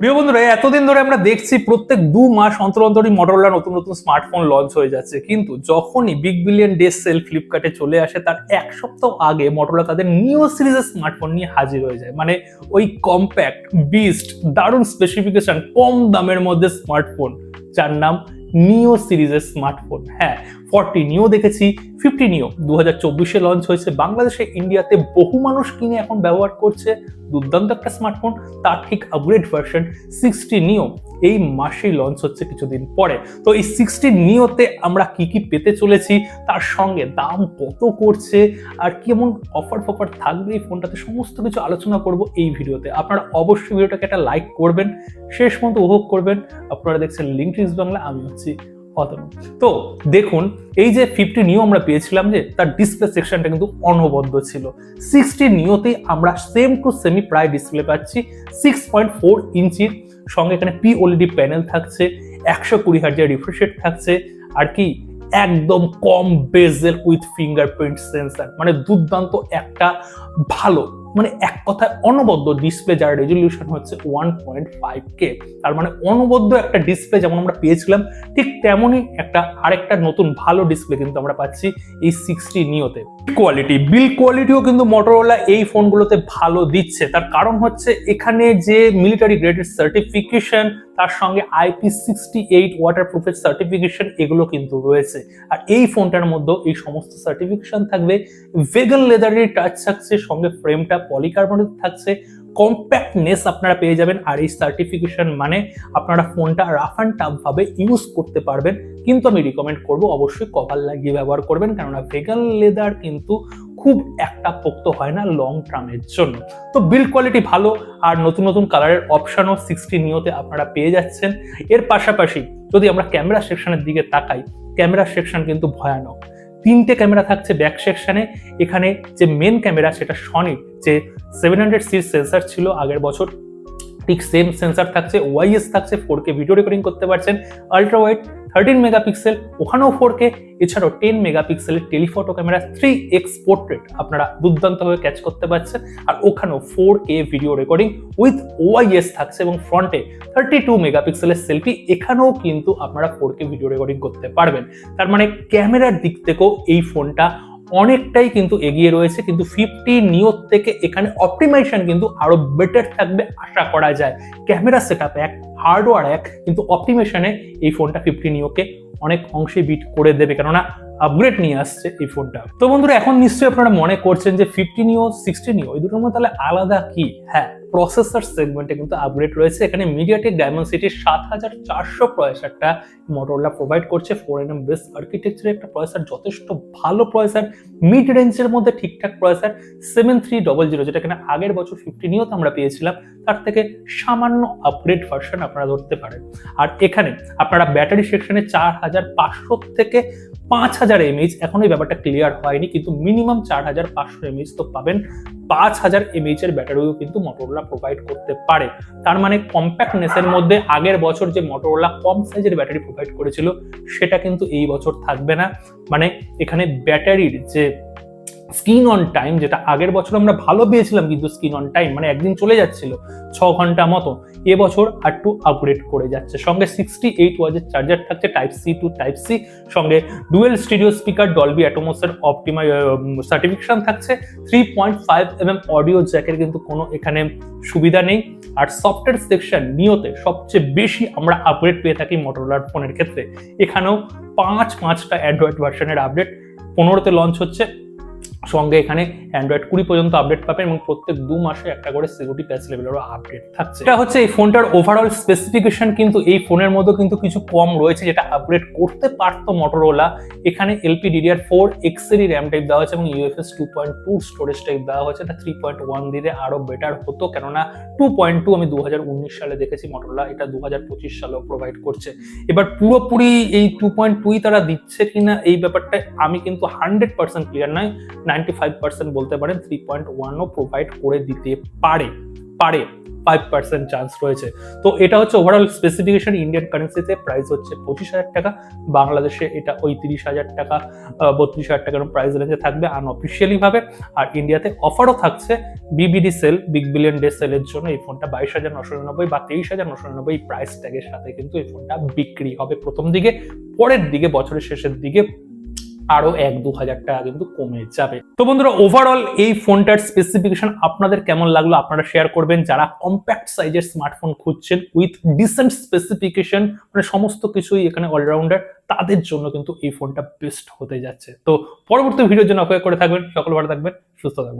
প্রিয় বন্ধুরা, এতদিন ধরে আমরা দেখছি প্রত্যেক দু মাস অন্তর অন্তরই মটোরোলা নতুন নতুন স্মার্টফোন লঞ্চ হয়ে যাচ্ছে। কিন্তু যখনই বিগ বিলিয়ন ডে সেল ফ্লিপকার্টে চলে আসে, তার এক সপ্তাহ আগে মটোরোলা তাদের নিউ সিরিজের স্মার্টফোন নিয়ে হাজির হয়ে যায়। মানে ওই কম্প্যাক্ট বিস্ট দারুণ স্পেসিফিকেশন কম দামের মধ্যে স্মার্টফোন যার নাম নিও সিরিজের স্মার্টফোন হ্যাঁ ফর্টি নিও দেখেছি ফিফটি নিও দু হাজার চব্বিশে লঞ্চ হয়েছে। বাংলাদেশে ইন্ডিয়াতে বহু মানুষ কিনে এখন ব্যবহার করছে। দুর্দান্ত একটা স্মার্টফোন তার ঠিক আপগ্রেড ভার্সন সিক্সটি নিও এই মাসেই লঞ্চ হচ্ছে কিছুদিন পরে। তো এই সিক্সটি নিওতে আমরা কি কি পেতে চলেছি, তার সঙ্গে দাম কত করছে, আর কেমন অফার ফফার থাকবে এই ফোনটাতে সমস্ত কিছু আলোচনা করব এই ভিডিওতে। আপনারা অবশ্যই ভিডিওটাকে একটা লাইক করবেন, শেষ পর্যন্ত উপভোগ করবেন। আপনারা দেখছেন লিঙ্ক বাংলা আমি হচ্ছি তো দেখুন, এই যে ফিফটি নিও আমরা পেয়েছিলাম যে, তার ডিসপ্লে সেকশনটা কিন্তু অনবদ্য ছিল। সিক্সটি নিওতেই আমরা সেম টু সেমি প্রায় ডিসপ্লে পাচ্ছি। সিক্স পয়েন্ট ফোর ইঞ্চির সঙ্গে এখানে পি ওএলইডি প্যানেল থাকছে, একশো কুড়ি হাজার রিফ্রেশ রেট থাকছে, আর কি একদম কম বেজেল উইথ ফিঙ্গারপ্রিন্ট সেন্সার মানে দুর্দান্ত একটা ভালো মানে এক কথায় অনবদ্য ডিসপ্লে যার রেজলিউশন হচ্ছে ওয়ান পয়েন্ট ফাইভ কে তার মানে অনবদ্য একটা ডিসপ্লে যেমন আমরা পেয়েছিলাম, ঠিক তেমনই একটা আরেকটা নতুন ভালো ডিসপ্লে কিন্তু আমরা পাচ্ছি এই সিক্সটি নিওতে কোয়ালিটি বিল কোয়ালিটিও কিন্তু মোটরোলা এই ফোনগুলোতে ভালো দিচ্ছে। তার কারণ হচ্ছে এখানে যে মিলিটারি গ্রেডেড সার্টিফিকেশন তার সঙ্গে আইপি সিক্সটি এইট ওয়াটার প্রুফের সার্টিফিকেশন এগুলো কিন্তু রয়েছে। আর এই ফোনটার মধ্যে এই সমস্ত সার্টিফিকেশন থাকবে। ভেগান লেদারের টাচ থাকছে, সঙ্গে ফ্রেমটা পলিকার্বনেট থাকছে। কম্প্যাক্টনেস আপনারা পেয়ে যাবেন। আর এই সার্টিফিকেশন মানে আপনারা ফোনটা রাফ অ্যান্ড টাফ ভাবে ইউজ করতে পারবেন। কিন্তু আমি রিকমেন্ড করব, অবশ্যই কভার লাগিয়ে ব্যবহার করবেন। কেননা ভেগান লেদার কিন্তু খুব একটা পোক্ত হয় না লং টার্মের জন্য। তো বিল্ড কোয়ালিটি ভালো, আর নতুন নতুন কালারের অপশানও সিক্সটি নিওতে আপনারা পেয়ে যাচ্ছেন। এর পাশাপাশি যদি আমরা ক্যামেরা সেকশনের দিকে তাকাই ক্যামেরা সেকশন কিন্তু ভয়ানক। তিনটে ক্যামেরা থাকছে ব্যাক সেকশানে এখানে যে মেন ক্যামেরা সেটা সনির যে সেভেন হান্ড্রেড সির সেন্সার ছিল আগের বছর ঠিক সেম সেন্সার থাকছে ওয়াইএস থাকছে ফোর কে ভিডিও রেকর্ডিং করতে পারছেন। আলট্রা ওয়াইড থার্টিন মেগাপিক্সেল ওখানেও ফোর কে এছাড়াও টেন মেগাপিক্সেলের telephoto camera three X portrait আপনারা দুর্দান্তভাবে ক্যাচ করতে পারছেন। আর ওখানেও four K video recording with OIS থাকছে এবং ফ্রন্টে থার্টি টু মেগাপিক্সেলের সেলফি এখানেও কিন্তু আপনারা ফোর কে ভিডিও রেকর্ডিং করতে পারবেন। তার মানে ক্যামেরার দিক থেকেও এই ফোনটা অনেকটাই কিন্তু এগিয়ে রয়েছে, কিন্তু ফিফটি নিওর থেকে এখানে অপটিমাইজেশন কিন্তু আরও বেটার থাকবে আশা করা যায়। ক্যামেরা সেট আপ এক হার্ডওয়্যার এক, কিন্তু অপটিমেশনে এই ফোনটা ফিফটি নিওকে অনেক অংশে বিট করে দেবে, কেননা আপগ্রেড নিয়ে আসছে এই ফোনটা তো বন্ধুরা, এখন নিশ্চয়ই আপনারা মনে করছেন যে ফিফটি নিও সিক্সটি নিও এই দুটোর মধ্যে তাহলে আলাদা কি? হ্যাঁ প্রসেসর সেগমেন্টে কিন্তু আপগ্রেড রয়েছে। এখানে মিডিয়াটেক ডায়মন্সিটির সাত হাজার চারশো প্রয়েসারটা মোটরলা প্রোভাইড করছে। ফোর এন এম বেস আর্কিটেকচারের একটা প্রয়েসার যথেষ্ট ভালো প্রয়েসার মিড রেঞ্জের মধ্যে ঠিকঠাক processor seven three double zero যেটা এখানে আগের বছর ফিফটিনিও তো আমরা পেয়েছিলাম। তার থেকে সামান্য আপগ্রেড ভার্সন আপনারা ধরতে পারেন। আর এখানে আপনারা ব্যাটারি সেকশনে চার হাজার পাঁচশো থেকে পাঁচ হাজার এমএইচ এখন এই ব্যাপারটা ক্লিয়ার হয়নি, কিন্তু মিনিমাম চার হাজার পাঁচশো এমএইচ তো পাবেন। পাঁচ হাজার এমএইচ এর ব্যাটারিও কিন্তু মোটরোলা প্রোভাইড করতে পারে। তার মানে কম্প্যাক্টনেসের মধ্যে আগের বছর যে মোটরোলা কম সাইজের ব্যাটারি প্রোভাইড করেছিল, সেটা কিন্তু এই বছর থাকবে না। মানে এখানে ব্যাটারির যে স্ক্রিন অন টাইম, যেটা আগের বছর আমরা ভালো পেয়েছিলাম, কিন্তু স্কিন অন টাইম মানে একদিন চলে যাচ্ছিল ছ ঘণ্টা মতো এবছর আর একটু আপগ্রেড করে যাচ্ছে। সঙ্গে সিক্সটি এইট ওয়াজের চার্জার থাকছে type C to type C সঙ্গে ডুয়েল স্টুডিও স্পিকার ডলবি অ্যাটোমোসের অপটিমাই সার্টিফিকেশন থাকছে। Three point five M M audio জ্যাকের কিন্তু কোনো এখানে সুবিধা নেই। আর সফটওয়্যার সেকশন নিয়তে সবচেয়ে বেশি আমরা আপগ্রেড পেয়ে থাকি মোটরোলার ফোনের ক্ষেত্রে। এখানেও পাঁচ, পাঁচটা অ্যান্ড্রয়েড ভার্সনের আপডেট পনেরোতে লঞ্চ হচ্ছে। সঙ্গে এখানে অ্যান্ড্রয়েড কুড়ি পর্যন্ত আপডেট পাবেন এবং প্রত্যেক দু মাসে একটা করে সিকিউরিটি প্যাচ লেভেলেরও আপডেট থাকছে। এটা হচ্ছে এই ফোনটার ওভারঅল স্পেসিফিকেশন কিন্তু এই ফোনের মধ্যে কিন্তু কিছু কম রয়েছে যেটা আপগ্রেড করতে পারতো মোটরোলা এখানে এলপি ডিডিআর ফোর এক্সেরই র্যাম টাইপ দেওয়া হয়েছে এবং UFS two point two storage type দেওয়া হয়েছে। এটা থ্রি পয়েন্ট ওয়ান দিলে আরও বেটার হতো, কেননা টু পয়েন্ট টু আমি দু হাজার উনিশ সালে দেখেছি মোটরোলা এটা দু হাজার পঁচিশ সালেও প্রোভাইড করছে। এবার পুরোপুরি এই টু পয়েন্ট টুই তারা দিচ্ছে কিনা, এই ব্যাপারটা আমি কিন্তু হান্ড্রেড পার্সেন্ট ক্লিয়ার নয়। নাইনটি ফাইভ পার্সেন্ট বলতে পারেন থ্রি পয়েন্ট ওয়ানও প্রোভাইড করে দিতে পারে পারে ফাইভ পার্সেন্ট চান্স রয়েছে। তো এটা হচ্ছে ওভারঅল স্পেসিফিকেশন ইন্ডিয়ান কারেন্সিতে প্রাইস হচ্ছে পঁচিশ হাজার টাকা, বাংলাদেশে এটা ওই তিরিশ হাজার টাকা বত্রিশ হাজার টাকার প্রাইস রেঞ্জে থাকবে আনঅফিসিয়ালি ভাবে। আর ইন্ডিয়াতে অফারও থাকছে BBD sale big billion day সেলের জন্য এই ফোনটা বাইশ হাজার নশো নিরানব্বই বা তেইশ হাজার নশো নিরানব্বই প্রাইস ট্যাগের সাথে কিন্তু এই ফোনটা বিক্রি হবে প্রথম দিকে, পরের দিকে, বছরের শেষের দিকে আরও এক দু হাজার টাকা কিন্তু কমে যাবে। তো বন্ধুরা ওভারঅল এই ফোনটার স্পেসিফিকেশন আপনাদের কেমন লাগল আপনারা শেয়ার করবেন। যারা কম্প্যাক্ট সাইজের স্মার্টফোন খুঁজছেন উইথ ডিসেন্ট স্পেসিফিকেশন মানে সমস্ত কিছুই এখানে অলরাউন্ডার তাদের জন্য কিন্তু এই ফোনটা বেস্ট হতে যাচ্ছে। তো পরবর্তী ভিডিওর জন্য অপেক্ষা করে থাকবেন। সকল ভালো থাকবেন, সুস্থ থাকবেন।